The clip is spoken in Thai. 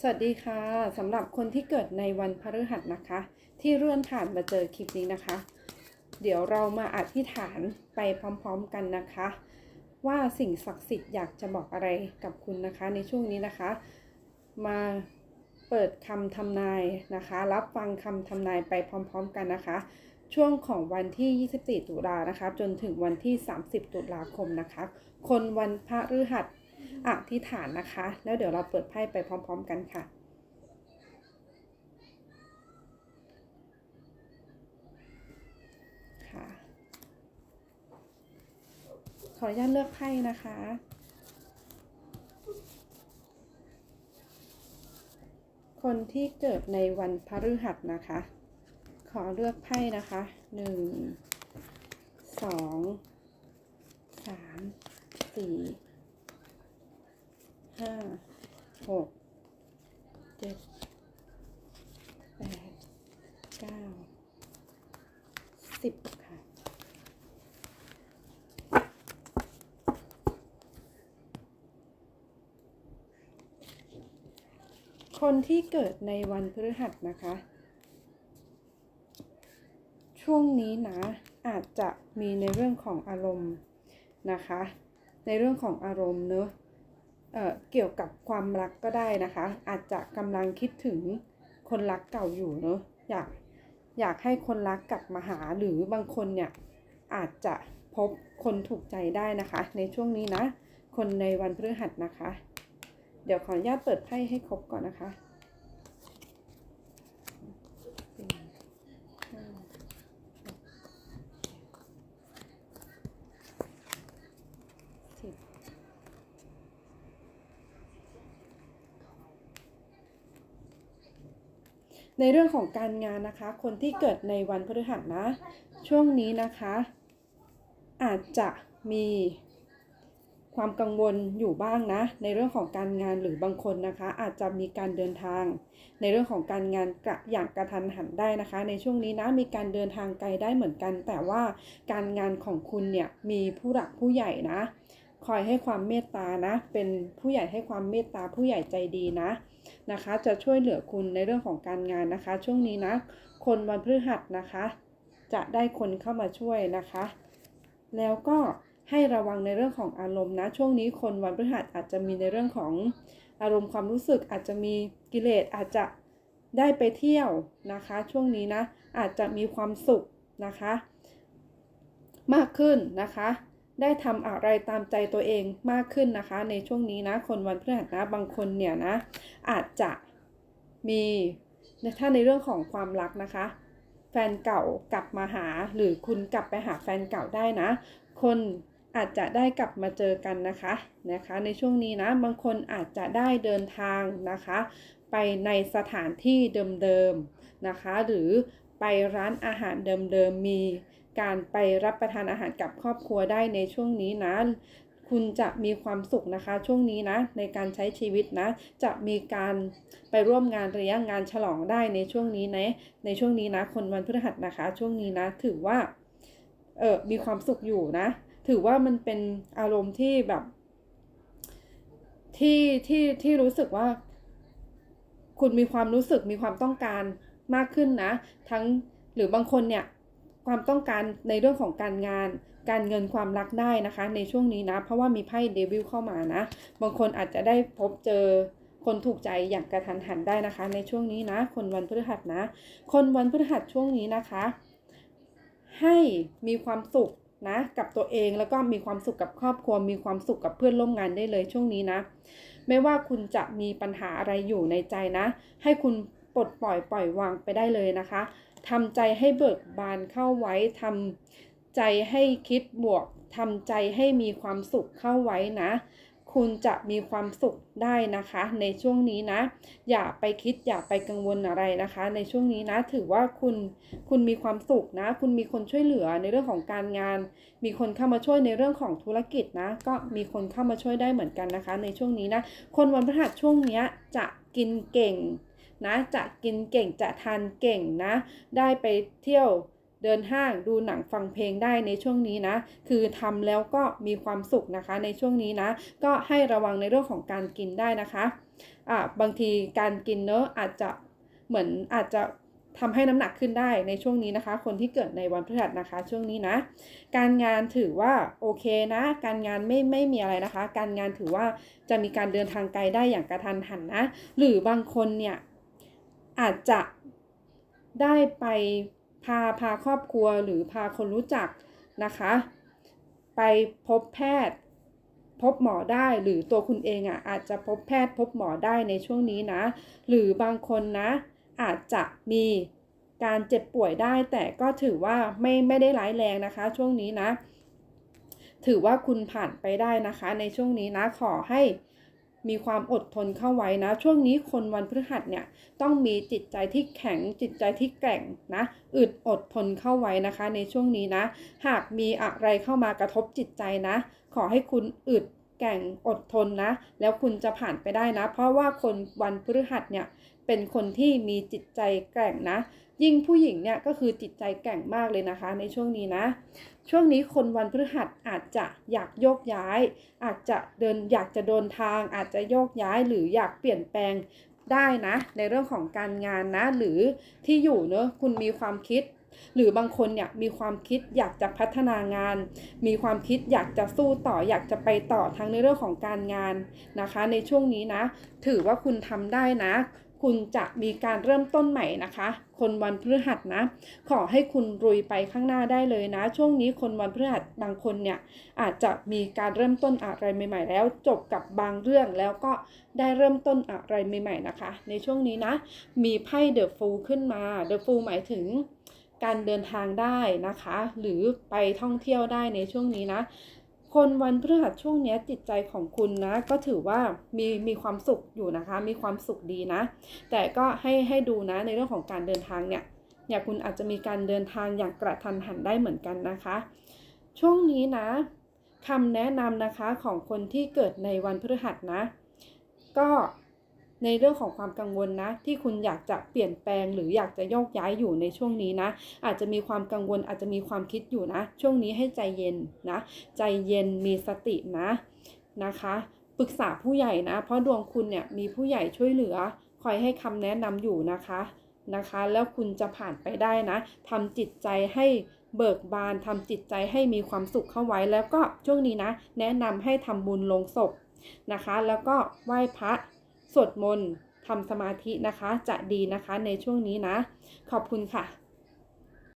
สวัสดีค่ะสำหรับคนที่เกิดในวันพฤหัสนะคะ ที่เลื่อนผ่านมาเจอคลิปนี้นะคะ เดี๋ยวเรามาอธิษฐานไปพร้อมๆกันนะคะ ว่าสิ่งศักดิ์สิทธิ์อยากจะบอกอะไรกับคุณนะคะ ในช่วงนี้นะคะ มาเปิดคำทำนายนะคะ รับฟังคำทำนายไปพร้อม ๆ กันนะคะ ช่วงของวันที่ 24 ตุลานะคะ จนถึงวันที่ 30 ตุลาคมนะคะ คนวันพฤหัส อธิษฐานนะคะ แล้วเดี๋ยวเราเปิดไพ่ไปพร้อม ๆ กันค่ะ ค่ะ ขออนุญาตเลือกไพ่นะคะคนที่เกิดในวันพฤหัสนะคะ ขอเลือกไพ่นะคะหนึ่งสองสามสี่ ห้าหกเจ็ดแปดเก้าสิบค่ะคนที่เกิดในวันพฤหัสนะคะ ช่วงนี้นะอาจจะมีในเรื่องของอารมณ์นะคะ ในเรื่องของอารมณ์เนอะ เอ่อเกี่ยวกับความรักก็ได้นะคะ อาจจะกำลังคิดถึงคนรักเก่าอยู่เนอะอยากอยากให้คนรักกลับมาหาหรือบางคนเนี่ยอาจจะพบคนถูกใจได้นะคะ ในช่วงนี้นะ คนในวันพฤหัสนะคะ เดี๋ยวขออนุญาตเปิดไพ่ให้ครบก่อนนะคะสี่ห้าหกสิบ ในเรื่องของการงานนะคะ คนที่เกิดในวันพฤหัสนะ ช่วงนี้นะคะ อาจจะมีความกังวลอยู่บ้างนะ ในเรื่องของการงานหรือบางคนนะคะ อาจจะมีการเดินทาง ในเรื่องของการงานกระอย่างกระทันหันได้นะคะ ในช่วงนี้นะมีการเดินทางไกลได้เหมือนกัน แต่ว่าการงานของคุณเนี่ยมีผู้หลักผู้ใหญ่นะ คอยให้ความเมตตานะ เป็นผู้ใหญ่ให้ความเมตตาผู้ใหญ่ใจดีนะ นะคะ จะช่วยเหลือคุณในเรื่องของการงานนะคะ ช่วงนี้นะ คนวันพฤหัสนะคะ จะได้คนเข้ามาช่วยนะคะ แล้วก็ให้ระวังในเรื่องของอารมณ์นะ ช่วงนี้คนวันพฤหัสอาจจะมีในเรื่องของอารมณ์ความรู้สึกอาจจะมีกิเลสอาจจะได้ไปเที่ยวนะคะ ช่วงนี้นะอาจจะมีความสุขนะคะ มากขึ้นนะคะ ได้ทำอะไรตามใจตัวเองมากขึ้นนะคะ ในช่วงนี้นะคนวันพฤหัสนะบางคนเนี่ยนะ อาจจะมีถ้าในเรื่องของความรักนะคะ แฟนเก่ากลับมาหาหรือคุณกลับไปหาแฟนเก่าได้นะ คนอาจจะได้กลับมาเจอกันนะคะนะคะ ในช่วงนี้นะบางคนอาจจะได้เดินทางนะคะ ไปในสถานที่เดิมๆนะคะ หรือไปร้านอาหารเดิมๆมี การไปรับประทานอาหารกับครอบครัวได้ในช่วงนี้นะคุณจะมีความสุขนะคะช่วงนี้นะในการใช้ชีวิตนะ จะมีการไปร่วมงานเลี้ยงงานฉลองได้ในช่วงนี้นะในช่วงนี้นะ คนวันพฤหัสนะคะ ช่วงนี้นะ ถือว่าเออมีความสุขอยู่นะ ถือว่ามันเป็นอารมณ์ที่แบบ ที่ที่ที่รู้สึกว่า คุณมีความรู้สึกมีความต้องการมากขึ้นนะ ทั้งหรือบางคนเนี่ย ความต้องการในเรื่องของการงาน การเงินความรักได้นะคะ ในช่วงนี้นะ เพราะว่ามีไพ่เดวิลเข้ามานะ บางคนอาจจะได้พบเจอคนถูกใจอย่างกระทันหันได้นะคะ ในช่วงนี้นะ คนวันพฤหัสนะ คนวันพฤหัสช่วงนี้นะคะ ให้มีความสุขนะกับตัวเองแล้วก็มีความสุขกับครอบครัว มีความสุขกับเพื่อนร่วมงานได้เลยช่วงนี้นะ ไม่ว่าคุณจะมีปัญหาอะไรอยู่ในใจนะ ให้คุณปลดปล่อยปล่อยวางไปได้เลยนะคะ ทำใจให้เบิกบานเข้าไว้ทำใจให้คิดบวกทำใจให้มีความสุขเข้าไว้นะ คุณจะมีความสุขได้นะคะ ในช่วงนี้นะ อย่าไปคิดอย่าไปกังวลอะไรนะคะ ในช่วงนี้นะ ถือว่าคุณคุณมีความสุขนะ คุณมีคนช่วยเหลือในเรื่องของการงาน มีคนเข้ามาช่วยในเรื่องของธุรกิจนะ ก็มีคนเข้ามาช่วยได้เหมือนกันนะคะ ในช่วงนี้นะ คนวันพฤหัสช่วงนี้จะกินเก่ง นะจะกินเก่งจะทานเก่งนะ ได้ไปเที่ยวเดินห้างดูหนังฟังเพลงได้ในช่วงนี้นะ คือทำแล้วก็มีความสุขนะคะในช่วงนี้นะ ก็ให้ระวังในเรื่องของการกินได้นะคะอ่าบางทีการกินเนอะอาจจะเหมือนอาจจะทำให้น้ำหนักขึ้นได้ในช่วงนี้นะคะ คนที่เกิดในวันพฤหัสนะคะ ช่วงนี้นะ การงานถือว่าโอเคนะ การงานไม่ไม่มีอะไรนะคะ การงานถือว่าจะมีการเดินทางไกลได้อย่างกระทันหันนะ หรือบางคนเนี่ย อาจจะได้ไปพาพาครอบครัวหรือพาคนรู้จักนะคะ ไปพบแพทย์พบหมอได้หรือตัวคุณเองอะอาจจะพบแพทย์พบหมอได้ในช่วงนี้นะ หรือบางคนนะอาจจะมีการเจ็บป่วยได้ แต่ก็ถือว่าไม่ไม่ได้ร้ายแรงนะคะ ช่วงนี้นะ ถือว่าคุณผ่านไปได้นะคะ ในช่วงนี้นะขอให้ มีความอดทนเข้าไว้นะ ช่วงนี้คนวันพฤหัสเนี่ยต้องมีจิตใจที่แข็งจิตใจที่แกร่งนะอึดอดทนเข้าไว้นะคะ ในช่วงนี้นะ หากมีอะไรเข้ามากระทบจิตใจนะ ขอให้คุณอึด แกร่งอดทนนะ แล้วคุณจะผ่านไปได้นะ เพราะว่าคนวันพฤหัสเนี่ยเป็นคนที่มีจิตใจแกร่งนะ ยิ่งผู้หญิงเนี่ยก็คือจิตใจแกร่งมากเลยนะคะ ในช่วงนี้นะ ช่วงนี้คนวันพฤหัสอาจจะอยากโยกย้าย อาจจะเดินอยากจะเดินทาง อาจจะโยกย้ายหรืออยากเปลี่ยนแปลงได้นะ ในเรื่องของการงานนะ หรือที่อยู่เนอะคุณมีความคิด หรือบางคนเนี่ยมีความคิดอยากจะพัฒนางาน มีความคิดอยากจะสู้ต่ออยากจะไปต่อทั้งในเรื่องของการงานนะคะ ในช่วงนี้นะ ถือว่าคุณทำได้นะ คุณจะมีการเริ่มต้นใหม่นะคะ คนวันพฤหัสนะ ขอให้คุณรุยไปข้างหน้าได้เลยนะ ช่วงนี้คนวันพฤหัสบางคนเนี่ยอาจจะมีการเริ่มต้นอะไรใหม่ ๆ แล้วจบกับบางเรื่องแล้วก็ได้เริ่มต้นอะไรใหม่ ๆนะคะ ในช่วงนี้นะ มีไพ่เดอะฟูลขึ้นมาเดอะฟูลหมายถึง การเดินทางได้นะคะ หรือไปท่องเที่ยวได้ในช่วงนี้นะ คนวันพฤหัสช่วงนี้จิตใจของคุณนะ ก็ถือว่ามีมีความสุขอยู่นะคะ มีความสุขดีนะ แต่ก็ให้ให้ดูนะในเรื่องของการเดินทางเนี่ยเนี่ยคุณอาจจะมีการเดินทางอย่างกระทันหันได้เหมือนกันนะคะ ช่วงนี้นะคำแนะนำนะคะของคนที่เกิดในวันพฤหัสนะ ก็ ในเรื่องของความกังวลนะ ที่คุณอยากจะเปลี่ยนแปลง หรืออยากจะโยกย้ายอยู่ในช่วงนี้นะ อาจจะมีความกังวลอาจจะมีความคิดอยู่นะ ช่วงนี้ให้ใจเย็นนะ ใจเย็นมีสตินะนะคะปรึกษาผู้ใหญ่นะ เพราะดวงคุณเนี่ยมีผู้ใหญ่ช่วยเหลือ คอยให้คำแนะนำอยู่นะคะนะคะ แล้วคุณจะผ่านไปได้นะทำจิตใจให้เบิกบานทำจิตใจให้มีความสุขเข้าไว้แล้วก็ช่วงนี้นะ แนะนำให้ทำบุญลงศพนะคะ แล้วก็ไหว้พระ สวดมนต์ทำสมาธินะคะ จะดีนะคะในช่วงนี้นะ ขอบคุณค่ะ